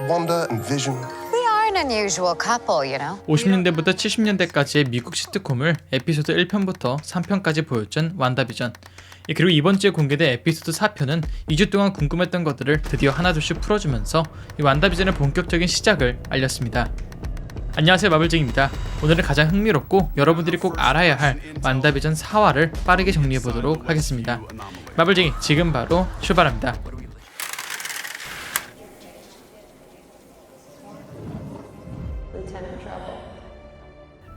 Wanda and Vision. We are an unusual couple, you know. 50년대부터 70년대까지의 미국 시트콤을 에피소드 1편부터 3편까지 보여준 완다비전. 예, 그리고 이번 주에 공개된 에피소드 4편은 2주 동안 궁금했던 것들을 드디어 하나둘씩 풀어주면서 이 완다비전의 본격적인 시작을 알렸습니다. 안녕하세요 마블쟁입니다. 오늘은 가장 흥미롭고 여러분들이 꼭 알아야 할 완다비전 4화를 빠르게 정리해 보도록 하겠습니다. 마블쟁이 지금 바로 출발합니다.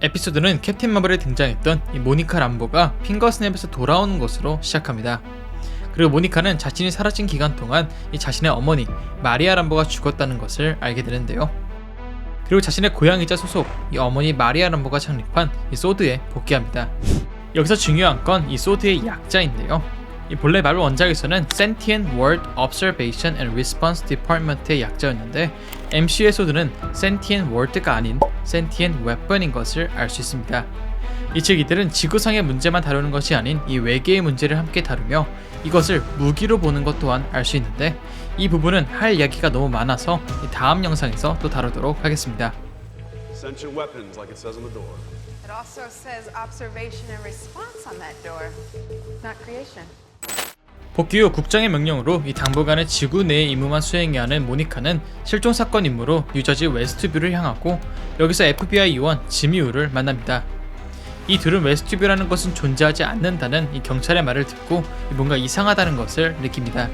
에피소드는 캡틴 마블에 등장했던 이 모니카 람보가 핑거스냅에서 돌아오는 것으로 시작합니다. 그리고 모니카는 자신이 사라진 기간 동안 이 자신의 어머니 마리아 람보가 죽었다는 것을 알게 되는데요. 그리고 자신의 고향이자 소속 이 어머니 마리아 람보가 창립한 이 소드에 복귀합니다. 여기서 중요한 건 이 소드의 약자인데요. 이 본래 마블 원작에서는 Sentient World Observation and Response Department의 약자였는데 MCU의 소드는 Sentient World가 아닌 Sentient Weapon인 것을 알 수 있습니다. 이즉 이들은 지구상의 문제만 다루는 것이 아닌 이 외계의 문제를 함께 다루며 이것을 무기로 보는 것 또한 알 수 있는데 이 부분은 할 이야기가 너무 많아서 이 다음 영상에서 또 다루도록 하겠습니다. Sentient weapons, like it says on the door. It also says observation and response on that door, not creation. 복귀 후 국장의 명령으로 이 당분간의 지구 내의 임무만 수행해야 하는 모니카는 실종 사건 임무로 뉴저지 웨스트뷰를 향하고 여기서 FBI 요원 지미우를 만납니다. 이 둘은 웨스트뷰라는 것은 존재하지 않는다는 이 경찰의 말을 듣고 뭔가 이상하다는 것을 느낍니다.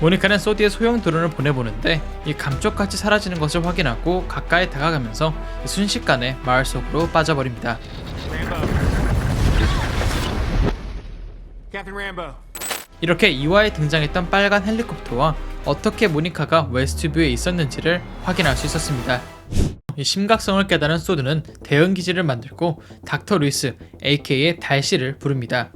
모니카는 소디의 소형 드론을 보내보는데 이 감쪽같이 사라지는 것을 확인하고 가까이 다가가면서 순식간에 마을 속으로 빠져버립니다. Rambo. 이렇게 2화에 등장했던 빨간 헬리콥터와 어떻게 모니카가 웨스트뷰에 있었는지를 확인할 수 있었습니다. 이 심각성을 깨달은 소드는 대응 기지를 만들고 닥터 루이스, aka 달씨를 부릅니다.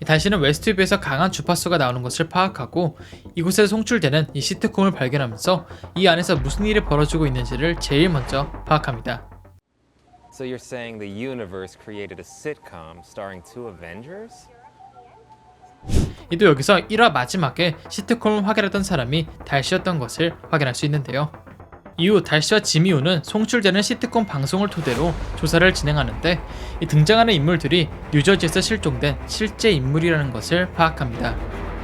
이 달씨는 웨스트뷰에서 강한 주파수가 나오는 것을 파악하고 이곳에서 송출되는 이 시트콤을 발견하면서 이 안에서 무슨 일이 벌어지고 있는지를 제일 먼저 파악합니다. So you're saying the universe created a sitcom starring two Avengers? 이도 여기서 1화 마지막에 시트콤을 확인했던 사람이 달씨였던 것을 확인할 수 있는데요. 이후 달씨와 지미우는 송출되는 시트콤 방송을 토대로 조사를 진행하는데 이 등장하는 인물들이 뉴저지에서 실종된 실제 인물이라는 것을 파악합니다.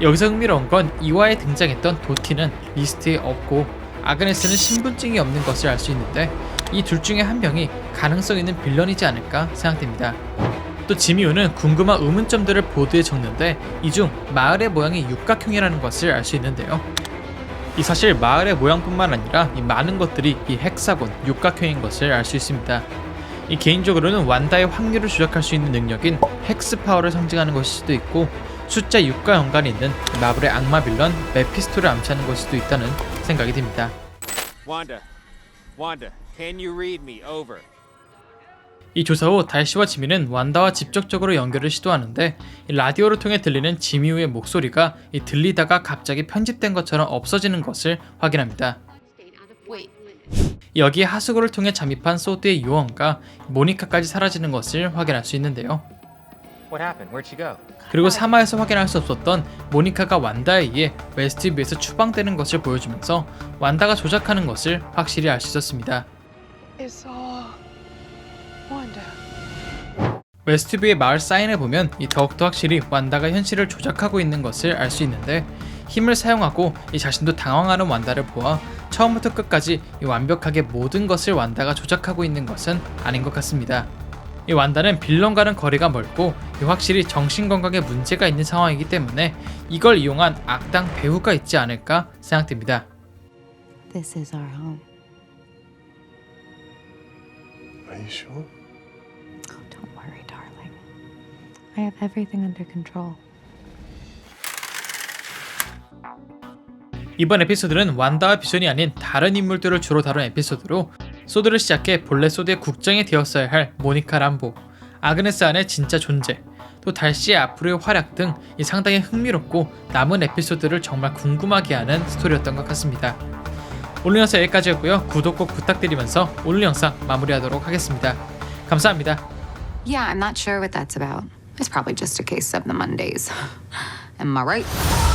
여기서 흥미로운 건 2화에 등장했던 도티는 리스트에 없고 아그네스는 신분증이 없는 것을 알 수 있는데 이 둘 중에 한 명이 가능성 있는 빌런이지 않을까 생각됩니다. 또 지미우는 궁금한 의문점들을 보드에 적는데 이 중 마을의 모양이 육각형이라는 것을 알 수 있는데요. 이 사실 마을의 모양뿐만 아니라 이 많은 것들이 이 헥사곤 육각형인 것을 알 수 있습니다. 이 개인적으로는 완다의 확률을 조작할 수 있는 능력인 헥스 파워를 상징하는 것일 수도 있고 숫자 6과 연관이 있는 마블의 악마 빌런 메피스토를 암시하는 것일 수도 있다는 생각이 듭니다. Wanda, can you read me? Over. 이 조사 후 달씨와 지미는 완다와 직접적으로 연결을 시도하는데 이 라디오를 통해 들리는 지미우의 목소리가 이 들리다가 갑자기 편집된 것처럼 없어지는 것을 확인합니다. 여기에 하수구를 통해 잠입한 소드의 요원과 모니카까지 사라지는 것을 확인할 수 있는데요. What happened? Where'd she go? 그리고 3화에서 확인할 수 없었던 모니카가 완다에 의해 웨스트뷰에서 추방되는 것을 보여주면서 완다가 조작하는 것을 확실히 알 수 있었습니다. 웨스트뷰의 마을 사인을 보면 이 더욱더 확실히 완다가 현실을 조작하고 있는 것을 알 수 있는데 힘을 사용하고 이 자신도 당황하는 완다를 보아 처음부터 끝까지 이 완벽하게 모든 것을 완다가 조작하고 있는 것은 아닌 것 같습니다. 이 완다는 빌런과는 거리가 멀고 이 확실히 정신건강에 문제가 있는 상황이기 때문에 이걸 이용한 악당 배우가 있지 않을까 생각됩니다. This is our home. Are you sure? I have everything under control. 이번 에피소드는 완다와 비전이 아닌 다른 인물들을 주로 다룬 에피소드로 소드를 시작해 본래 소드의 국장이 되었어야 할 모니카 람보, 아그네스 안의 진짜 존재, 또 달씨의 앞으로의 활약 등 이 상당히 흥미롭고 남은 에피소드를 정말 궁금하게 하는 스토리였던 것 같습니다. 오늘 영상 여기까지였고요. 구독 꼭 부탁드리면서 오늘 영상 마무리하도록 하겠습니다. 감사합니다. Yeah, I'm not sure what that's about. It's probably just a case of the Mondays. Am I right?